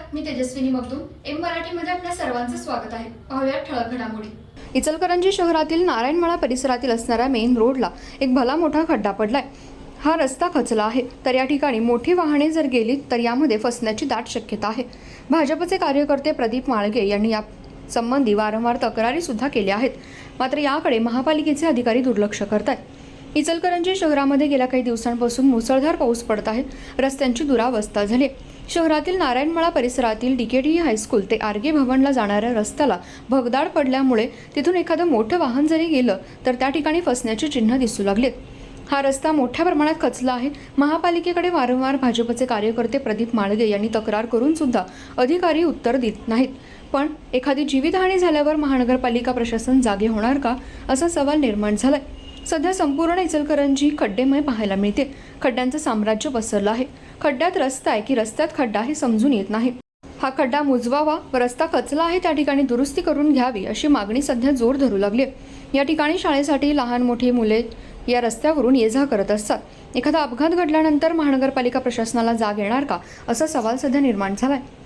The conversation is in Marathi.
नमस्कार मी तेजस्विनी मगदूम एम मराठीमध्ये आपल्या सर्वांचं स्वागत आहे. पाहूया ठळक घडामोडी. इचलकरंजी शहरातील नारायणमळा परिसरातील असणाऱ्या मेन रोडला एक भला मोठा खड्डा पडलाय. हा रस्ता खचला आहे. तर या ठिकाणी मोठी वाहने जर गेली तर यामध्ये फसण्याची दाट शक्यता आहे. भाजपचे कार्यकर्ते प्रदीप माळगे यांनी या संबंधी वारंवार तक्रारी सुद्धा केल्या आहेत. मात्र याकडे महापालिकेचे अधिकारी दुर्लक्ष करत आहेत इचलकरंजी शहरामध्ये गेल्या काही दिवसांपासून मुसळधार पाऊस पडत आहे. रस्त्यांची दुरावस्था झाली आहे. शहरातील नारायणमळा परिसरातील डीकेटी हायस्कूल ते आरगे भवनला जाणाऱ्या रस्त्याला भगदाड पडल्यामुळे तिथून एखादं मोठं वाहन जरी गेलं तर त्या ठिकाणी फसण्याची चिन्ह दिसू लागलीत. हा रस्ता मोठ्या प्रमाणात खचला आहे. महापालिकेकडे वारंवार भाजपचे कार्यकर्ते प्रदीप माळगे यांनी तक्रार करून सुद्धा अधिकारी उत्तर देत नाहीत. पण एखादी जीवितहानी झाल्यावर महानगरपालिका प्रशासन जागे होणार का? असा सवाल निर्माण झालाय. सध्या संपूर्ण इचलकरंजी खड्डेमय पाहायला मिळते. खड्ड्यांचं साम्राज्य पसरलं आहे. खड्ड्यात रस्ता आहे की रस्त्यात खड्डा हे समजून येत नाही. हा खड्डा मुजवावा व रस्ता कचला आहे त्या ठिकाणी दुरुस्ती करून घ्यावी अशी मागणी सध्या जोर धरू लागली या ठिकाणी शाळेसाठी लहान मोठी मुले या रस्त्यावरून ये जा करत असतात. एखादा अपघात घडल्यानंतर महानगरपालिका प्रशासनाला जाग येणार का? असा सवाल सध्या निर्माण झाला आहे